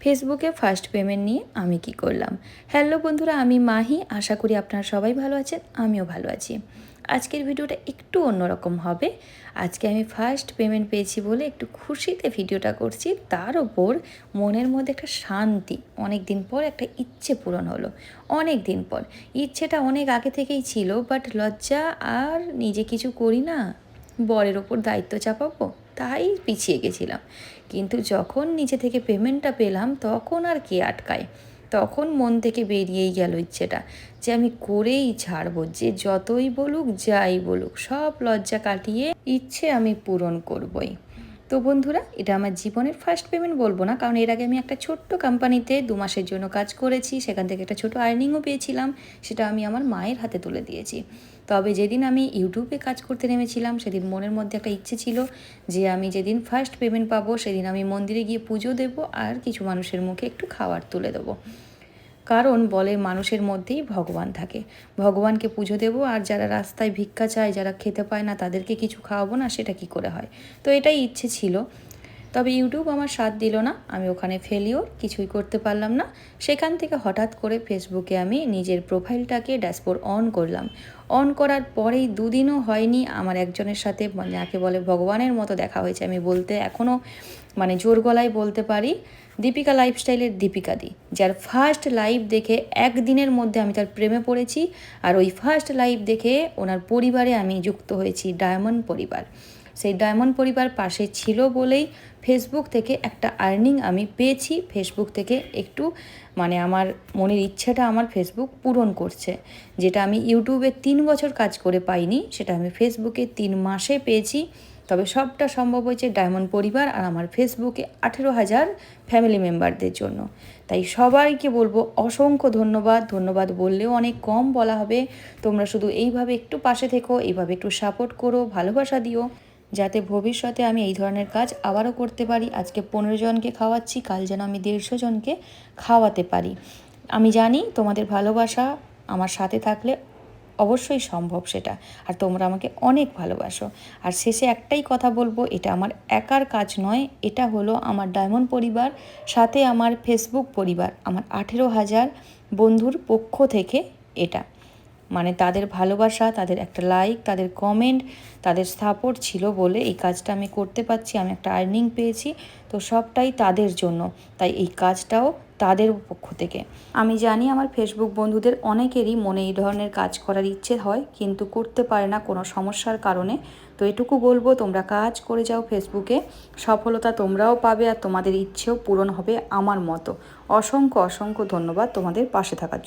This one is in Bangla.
ফেসবুকে ফার্স্ট পেমেন্ট নিয়ে আমি কি করলাম? হ্যালো বন্ধুরা, আমি মাহি। আশা করি আপনারা সবাই ভালো আছেন, আমিও ভালো আছি। আজকের ভিডিওটা একটু অন্যরকম হবে। আজকে আমি ফার্স্ট পেমেন্ট পেয়েছি বলে একটু খুশিতে ভিডিওটা করছি। তার ওপর মনের মধ্যে একটা শান্তি অনেক দিন পর একটা ইচ্ছে পূরণ হলো। অনেক দিন পর। ইচ্ছেটা অনেক আগে থেকেই ছিল বাট লজ্জা আর নিজে কিছু করি না। বরের ওপর দায়িত্ব চাপাবো? তাই পিছিয়ে গেছিলাম। কিন্তু যখন নিজে থেকে পেমেন্টটা পেলাম, তখন আর কে আটকায়? তখন মন থেকে বেরিয়েই গেল ইচ্ছেটা যে আমি করেই ছাড়বো, যে যতই বলুক, যাই বলুক, সব লজ্জা কাটিয়ে ইচ্ছে আমি পূরণ করবই। তো বন্ধুরা, এটা আমার জীবনের ফার্স্ট পেমেন্ট বলব না, কারণ এর আগে আমি একটা ছোট্ট কোম্পানিতে দু মাসের জন্য কাজ করেছি, সেখান থেকে একটা ছোট আর্নিংও পেয়েছিলাম, সেটা আমি আমার মায়ের হাতে তুলে দিয়েছি। তবে যেদিন আমি ইউটিউবে কাজ করতে নেমেছিলাম, সেদিন মনের মধ্যে একটা ইচ্ছে ছিল যে আমি যেদিন ফার্স্ট পেমেন্ট পাবো, সেদিন আমি মন্দিরে গিয়ে পুজো দেবো আর কিছু মানুষের মুখে একটু খাবার তুলে দেবো। কারণ বলে মানুষের মধ্যেই ভগবান থাকে। ভগবানকে পুজো দেবো আর যারা রাস্তায় ভিক্ষা চায়, যারা খেতে পায় না, তাদেরকে কিছু খাওয়াবো না, সেটা কি করে হয়? তো এটাই ইচ্ছে ছিল। তবে ইউটিউব আমার সাথ দিল না। আমি ওখানে ফেলিও কিছুই করতে পারলাম না। সেখান থেকে হঠাৎ করে ফেসবুকে আমি নিজের প্রোফাইলটাকে ড্যাশবোর্ড অন করলাম। অন করার পরেই দুদিনও হয়নি আমার একজনের সাথে, যাকে বলে ভগবানের মতো দেখা হয়েছে। আমি বলতে এখনও মানে জোর গলায় বলতে পারি, দীপিকা লাইফস্টাইলের দীপিকা দি, যার ফার্স্ট লাইভ দেখে একদিনের মধ্যে আমি তার প্রেমে পড়েছি। আর ওই ফার্স্ট লাইভ দেখে ওনার পরিবারে আমি যুক্ত হয়েছি ডায়মন্ড পরিবার। সেই ডায়মন্ড পরিবার পাশে ছিল বলেই ফেসবুক থেকে একটা আর্নিং আমি পেয়েছি। ফেসবুক থেকে একটু মানে আমার মনের ইচ্ছেটা আমার ফেসবুক পূরণ করছে। যেটা আমি ইউটিউবে তিন বছর কাজ করে পাইনি, সেটা আমি ফেসবুকে তিন মাসে পেয়েছি। তবে সবটা সম্ভব হয়েছে ডায়মন্ড পরিবার আর আমার ফেসবুকে আঠেরো হাজার ফ্যামিলি মেম্বারদের জন্য। তাই সবাইকে বলব অসংখ্য ধন্যবাদ। ধন্যবাদ বললেও অনেক কম বলা হবে। তোমরা শুধু এইভাবে একটু পাশে থেকো, এইভাবে একটু সাপোর্ট করো, ভালোবাসা দিও। যাতে ভবিষ্যতে আমি এই ধরনের কাজ আবারও করতে পারি। আজকে পনেরো জনকে খাওয়াচ্ছি, কাল যেন আমি দেড়শো জনকে খাওয়াতে পারি। আমি জানি তোমাদের ভালোবাসা আমার সাথে থাকলে অবশ্যই সম্ভব সেটা, আর তোমরা আমাকে অনেক ভালোবাসো। আর শেষে একটাই কথা বলব, এটা আমার একার কাজ নয়, এটা হলো আমার ডায়মন্ড পরিবার, সাথে আমার ফেসবুক পরিবার, আমার আঠেরো হাজার বন্ধুর পক্ষ থেকে এটা। মানে তাদের ভালোবাসা, তাদের একটা লাইক তাদের কমেন্ট তাদের সাপোর্ট ছিল বলে এই কাজটা আমি করতে পারছি, আমি একটা আর্নিং পেয়েছি। তো সবটাই তাদের জন্য, তাই এই কাজটাও তাদের পক্ষ থেকে। আমি জানি আমার ফেসবুক বন্ধুদের অনেকেরই মনে এই ধরনের কাজ করার ইচ্ছে হয়, কিন্তু করতে পারে না কোনো সমস্যার কারণে। তো এটুকু বলব, তোমরা কাজ করে যাও ফেসবুকে সফলতা তোমরাও পাবে আর তোমাদের ইচ্ছেও পূরণ হবে আমার মতো। অসংখ্য অসংখ্য ধন্যবাদ তোমাদের পাশে থাকার